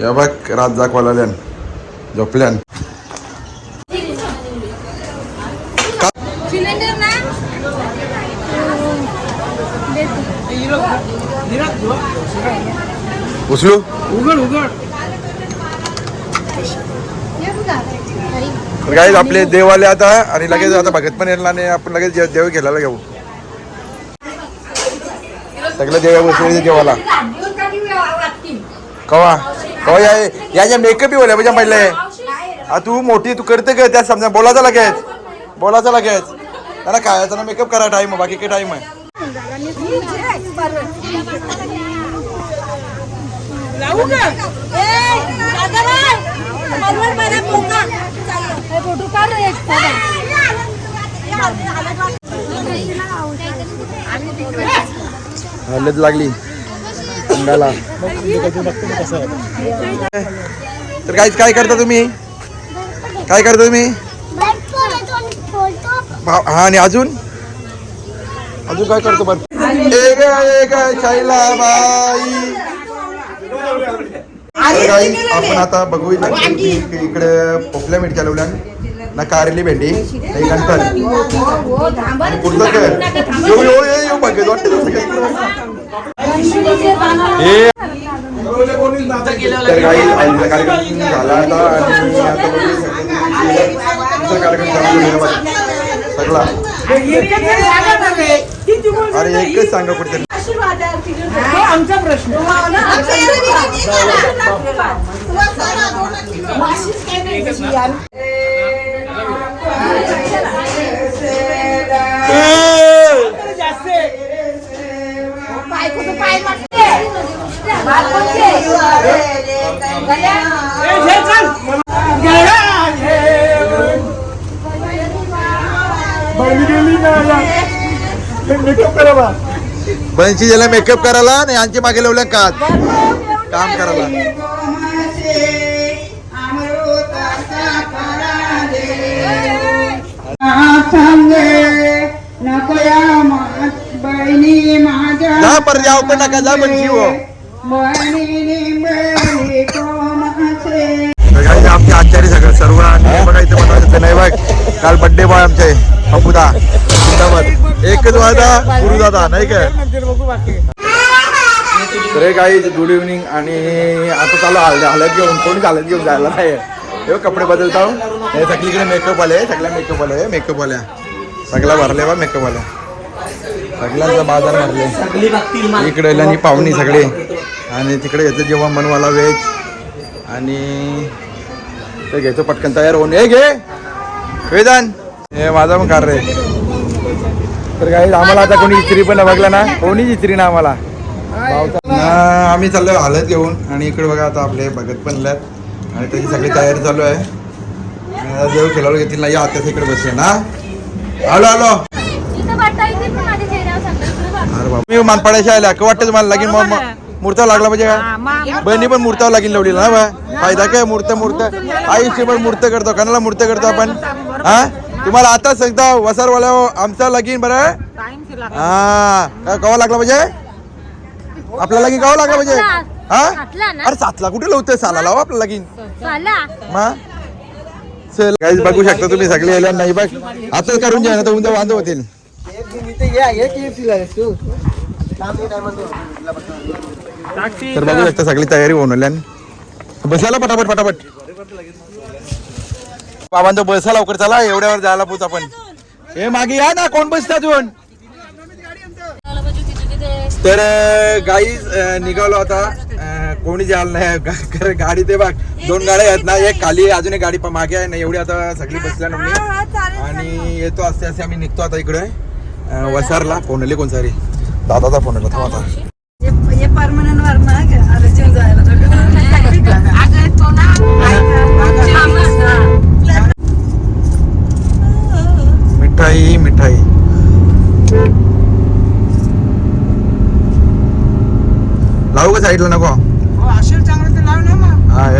या बघ रात दाखवायला झोपल्यान सिलेंडर ना उचलू उघड उघड तर काय आपले देव आले आता आणि लगेच आता भगत पण येणार आणि आपण लगेच जे- देव घ्यायला घेऊ सगळं देव बसले देवाला. कवा? कवा या याच्या मेकअप होल्या म्हणजे पडले आ तू मोठी तू करते का त्या समजा? बोलायचा लगेच. बोलायचा लगेच. त्याला काय त्यांना मेकअप करा टाइम बाकी काय टाइम आहे. हल्लेच लागली. अंगाला तर काहीच काय करता तुम्ही? काय करता तुम्ही? हा आणि अजून? अजून काय करतो बरं एक एक शैलाबाई. तर आपण आता बघूया इकडे पोपल्या मिरच्या लावल्या ना कारली भेंडी नाही कंटल कुठलं काय येऊ येऊ यो यो बघ वाटतं हे तर काही आईचा कार्यक्रम झाला आता आणि आता कार्यक्रम. सगळा. अरे एकच सांगा कुठे आमचा प्रश्न. ए, घे, चल. गेला, घे. बहिणी गेली ना या. हे makeup करा बा. बनशी ज्याला मेकअप करायला आणि यांची मागे लावल्या का काम करायला बहिणी माझ्या जा पर जाऊ पण नका जा हो तर guys, आमचे आचार्य सगळं सर्व आणि बघा इथे बनवायचं नाही बघ. काल बड्डे बॉय आमचे अपुदा. जिंदाबाद एकच वादा गुरुदादा नाही काय बाकी तर काही गुड इव्हनिंग आणि आता चालू हळद हळद घेऊन कोणी हळद घेऊन जायला नाही. हे कपडे बदलतो हे सगळीकडे मेकअप आले सगळ्या मेकअप आले मेकअप आल्या सगळ्या भरले बा मेकअप आल्या सगळ्यांचा बाजार भरले. इकडे आणि पाहुणी सगळे. आणि तिकडे याचं जेवण बनवायला व्हेज आणि ते घ्यायचं पटकन तयार होऊन. हे घे. वेदान. हे माझा पण कार रे. तर काही आम्हाला आता कोणी इस्त्री पण बघला ना? कोणीच इस्त्री ना आम्हाला? ना, आम्ही चाललोय हालत घेऊन. आणि इकडे बघा आता आपले भगत बनल्यात आणि त्याची सगळी तयारी चालू आहे. देव खेळायला घेतील ना या आता इकडे बसले ना. आलो आलो इथं वाटतं इथे पण माझ्या चेहऱ्यावर सांगतो इकडे बघ. अरे बाबा. मी मानपाड्याशी आल्या. का वाटतं तुम्हाला? लागेल मग मूर्ता लागला म्हणजे काय? बहिणी पण मूर्तावर लागेल लावली ना बा फायदा काय मूर्त मूर्त आयुष्यभर मूर्त करतो. कणाला मूर्त करतो आपण. हा? तुम्हाला आता सांगता वसारवाल्या आमचा लगीन बरं. हा का- कवा लागला म्हणजे? आपला लगीन कवा लागला म्हणजे? हा? ना? अरे सातला. कुठे लावतोय? साला लावा आपलं लगीन. मा? चल. काहीच बघू शकता तुम्ही सगळे यायला नाही बघ. आताच करून घ्या ना तर उद्या वांदे होतील. तर बघू शकता सगळी तयारी होऊन आणि बसायला पटापट पटापट. बाबांचा बसा लवकर चला एवढ्यावर जायला पोच आपण. हे मागे या ना कोण बसता अजून? तर गाई निघालो आता. कोणी जायला नाही गाडी ते बघ दोन गाड्या आहेत ना एक खाली अजून एक गाडी मागे आहे. ना एवढी आता सगळी बसल्या ना आणि येतो असते असे आम्ही निघतो आता इकडे. वसारला फोन आले कोण सारे दादाचा फोन आला थांबा आता. मिठाई मिठाई. लावू का साईडला नको? हा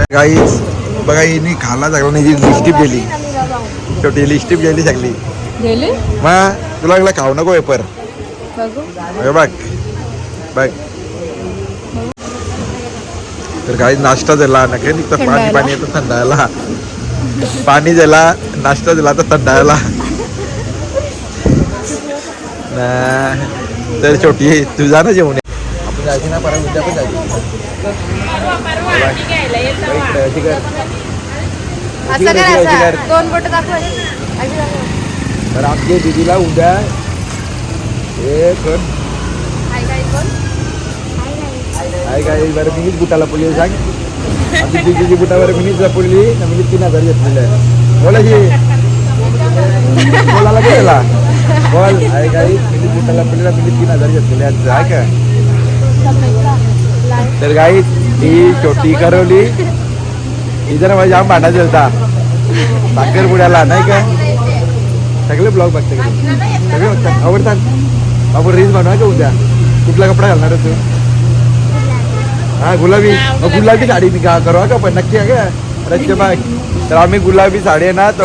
बघा हिने खाला सगळं नाही लिस्टिप गेली. शेवटी लिस्टिप गेली सगळी. गेले मग तुला लागला खाऊ नको पेपर बघू हे बघ बघ. तर काही नाश्ता झाला नका निघतं पाणी. पाणी येतं थंडायला. पाणी झाला नाश्ता झाला तर थंडायला. न- तर छोटी तू जा ना जेवण आपण जायची ना परत उद्या पण जायची. ठीक आहे. असं कर असं. दोन बोट दाखव. तर आमच्या दिदीला उद्या एक हाय काय काय बरं मीच बुटाला पडली सांग. आमची दिदीची बुटावर मीच पडली ना मी तीन हजार घेतलेलं आहे. बोला की. बोलायला गेला. बोल. आहे काय मी बुटाला पडली ना मी तीन हजार घेतलेले आहेत. आहे का? तर गाई ही छोटी करवली. ही जरा माझ्या जाम भांडा दिलता साखरपुड्याला नाही का? सगळे ब्लॉग बघते का? सगळे बघतात. आवडतात? आपण रील्स बनवा का उद्या. कुठला कपडा घालणार आहे तू? हा गुलाबी. गुलाबी साडी निघा करवा का पण नक्की आहे का? रच्चे बाग तर आम्ही गुलाबी साडी आहे ना तो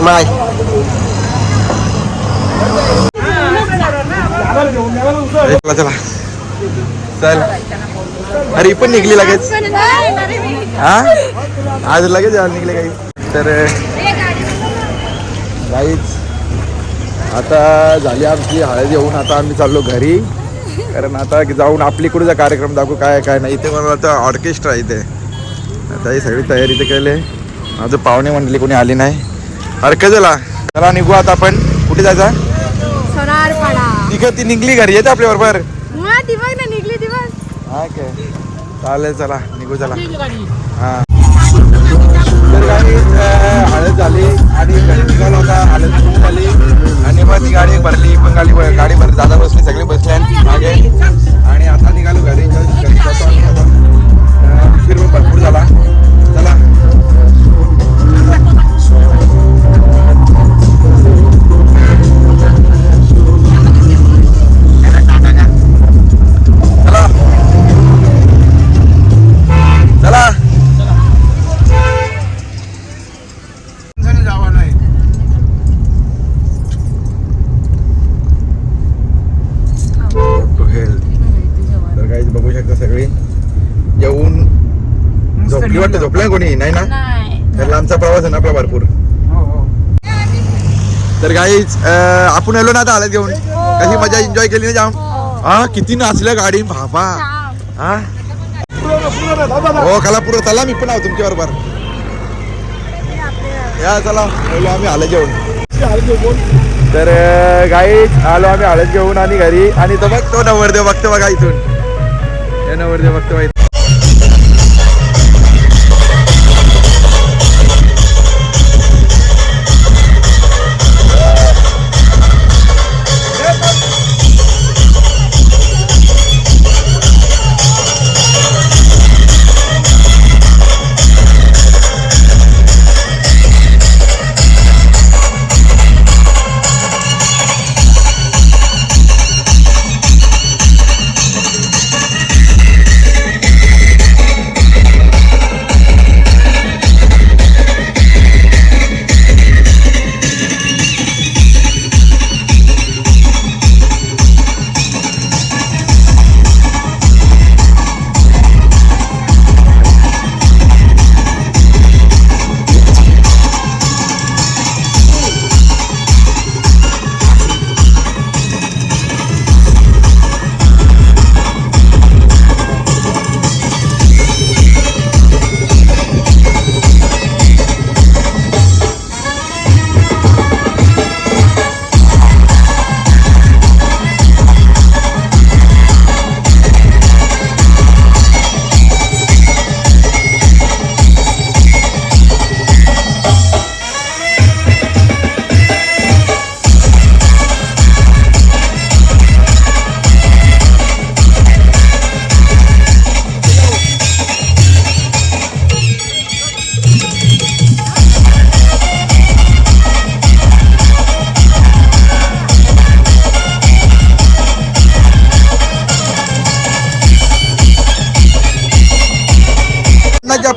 माय. चला चला. चल. अरे पण निघली लगेच. हा? आज लगेच निघले काही. तर काहीच आता झाली आमची हळद येऊन आता आम्ही चाललो घरी. कारण आता जाऊन आपली कुठचा कार्यक्रम दाखवू काय काय नाही. इथे मला वाटतं ऑर्केस्ट्रा इथे. आता ही सगळी तयारी ते केले. माझं पाहुणे म्हणली कोणी आली नाही. हरकत झाला. चला निघू आता आपण. कुठे जायचा? ती निघली घरी येते आपल्या बरोबर. हा काय. चालेल चला. निघू चला. हा. तर हळद झाली आणि घरी होता हळद खूप झाली आणि मग ती गाडी भरली पण गाडी गाडी भरली दादा बसली सगळे बसले आणि मागे. आणि आता निघालो घरी घरी जातो आम्ही पण भरपूर झाला. झोपली वाटतं झोपलं कोणी? नाही ना? तर लांबचा प्रवास आहे ना आपला भरपूर. तर काहीच आपण आलो ना आता हालत घेऊन. कशी मजा एन्जॉय केली ना जाम? हा. किती नाचल्या गाडी बाबा. हा? हो खालापूर चला मी पण आहो तुमच्या बरोबर. या चला आलो आम्ही हालत घेऊन. तर गाई आलो आम्ही हळद घेऊन आणि घरी. आणि तो बघ तो नवरदेव बघतो बघा इथून. हे नवरदेव बघतो बघा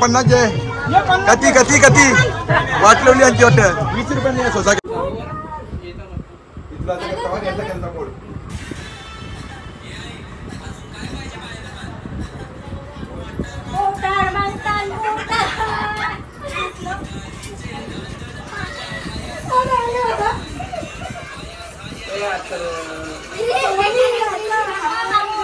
पन्नास घे कती कती कती वाटलवली यांची वाटत वीस रुपये सोसा अरे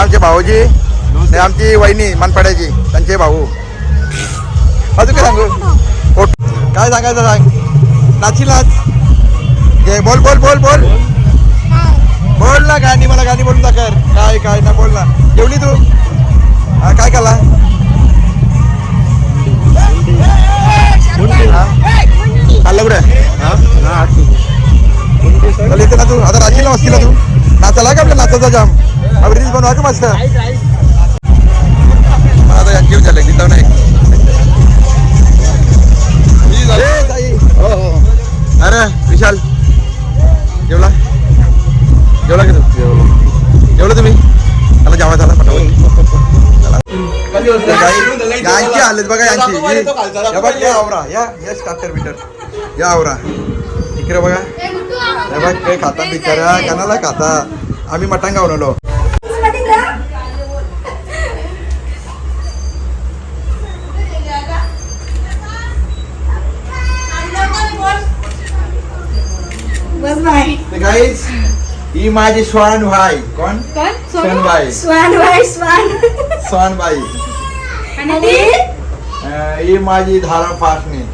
आमचे भाऊजी आणि आमची वहिनी मनपाड्याची त्यांचे भाऊ. अजून काय सांगू? काय सांगायचं सांग? नाची नाच जे बोल बोल बोल बोल. बोल ना गाणी मला गाणी बोलून दाखर काय काय ना बोल ना. जेवली तू? हा काय कला चाललं कुठे? चल येते ना तू. आता राशीला मस्तीला तू. नाचाला का आपल्या नाचाचा जाम? अब रील्स बनवा का मस्त? मला आता यांची झाले दिसत नाही. अरे विशाल. जेवला? जेवला की तू? जेवलं तुम्ही? आता जेवा झाला यांची हालत बघा यांची. या बघ या आवरा या या स्टार्टर बिटर. या आवरा. इकडे बघा. हे बघ काय खाता बिचारा कणाला खाता. आम्ही मटण खाऊन बाय गाईज ही माझी स्वान भाई कोण कोण स्वान बाई स्वान बाय स्वान स्वान बाई आणि ती अं, ही माझी धारा फासणे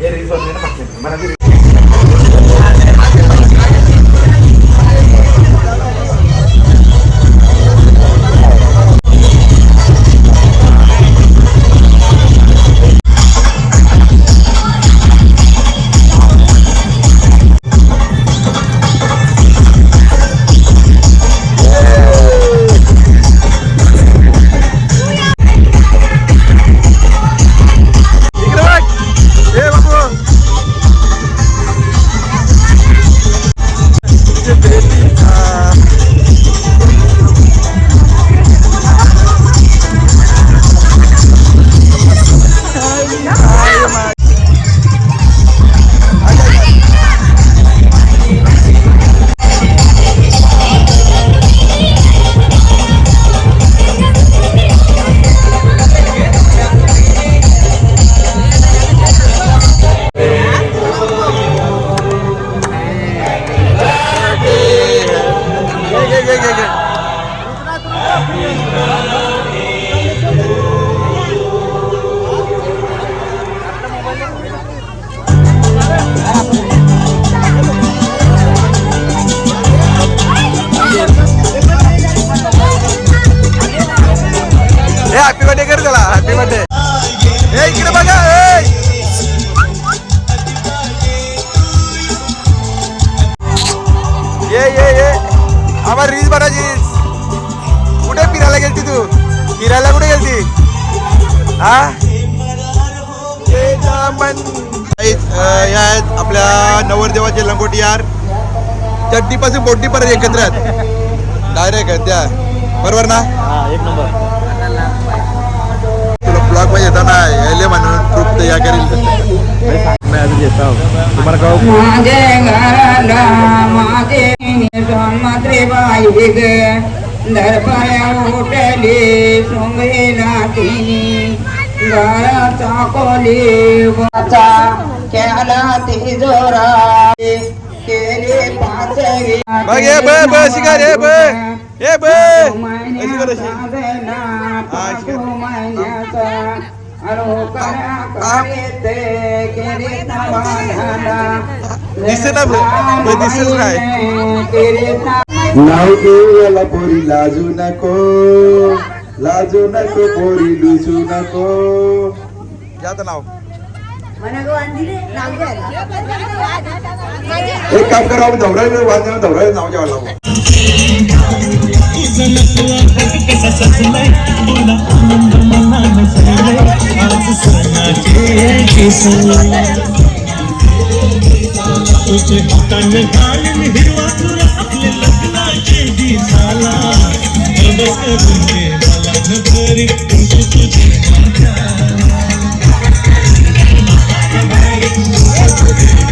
हे रिसॉर्ट चड्डीपासून बोटीपर्यंत एकत्र आहेत. डायरेक्ट आहेत त्या बरोबर ना? एक नंबर. तुला ब्लॉगमध्ये येताना यायले म्हणून खूप तयार करेल. दरबाऱ्या उठली सोंगेला तिनी घराचा कोली वाचा ती जोरा बघ ये बे बे शिकार ये बे ये बे अशी कर अशी. हा, अशी कर. दिसते ना बे? बे, दिसेल काय नाव देवाला पोरी लाजू नको. लाजू नको पोरी लुजू नको. याचं नाव. एक काम करा आपण धवरा वाजवा धवरा नाव जेव्हा लावू तुझे हाताने घालून हिरवा लग्नाचे दिसाला मला तुझी तुझी. Hey.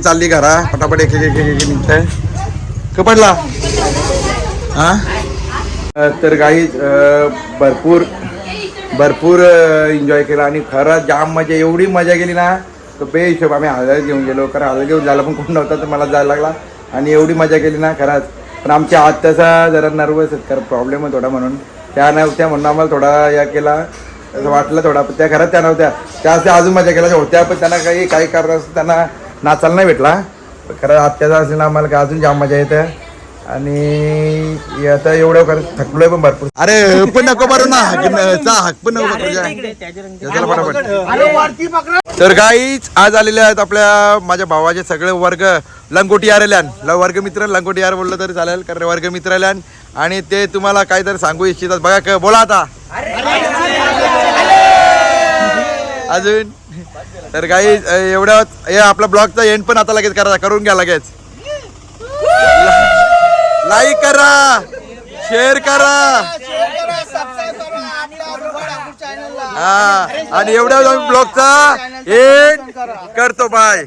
सगळी चालली घरा. पटापट एक एक एक निघतंय कपडला. हा? तर काही भरपूर भरपूर एन्जॉय केला आणि खरंच जाम मजा एवढी मजा गेली ना तर बेहिशोब आम्ही हळद घेऊन गेलो. कारण हळद घेऊन जायला पण कोण नव्हता तर मला जायला लागला. आणि एवढी मजा केली ना खरंच. पण आमच्या आत तसा जरा नर्वस आहेत कारण प्रॉब्लेम आहे थोडा म्हणून. त्या नव्हत्या म्हणून आम्हाला थोडा या केला. असं वाटलं थोडा पण त्या घरात त्या नव्हत्या. त्या असे अजून मजा केल्या. होत्या पण त्यांना काही काही कारण असं त्यांना नाचायला नाही भेटला. खरं आत्याचा असेल ना आम्हाला काय अजून जाम मजा येते. आणि आता एवढं कर थकलोय पण भरपूर. अरे पण नको बरं ना. चा हाक पण नको तर काहीच आज आलेले आहेत आपल्या माझ्या भावाचे सगळे वर्ग. लंगोटी आलेल्यान ल वर्ग मित्र लंगोटी यार बोललं तरी चालेल कारण वर्ग मित्र आल्यान आणि ते तुम्हाला काहीतरी सांगू इच्छितात. बघा क- बोला आता. अजून? तर काही एवढ्या हे आपला ब्लॉगचा एंड पण आता लगेच करा करून घ्या लगेच. लाईक करा शेअर करा. हा आणि एवढ्या ब्लॉगचा एंड करतो बाय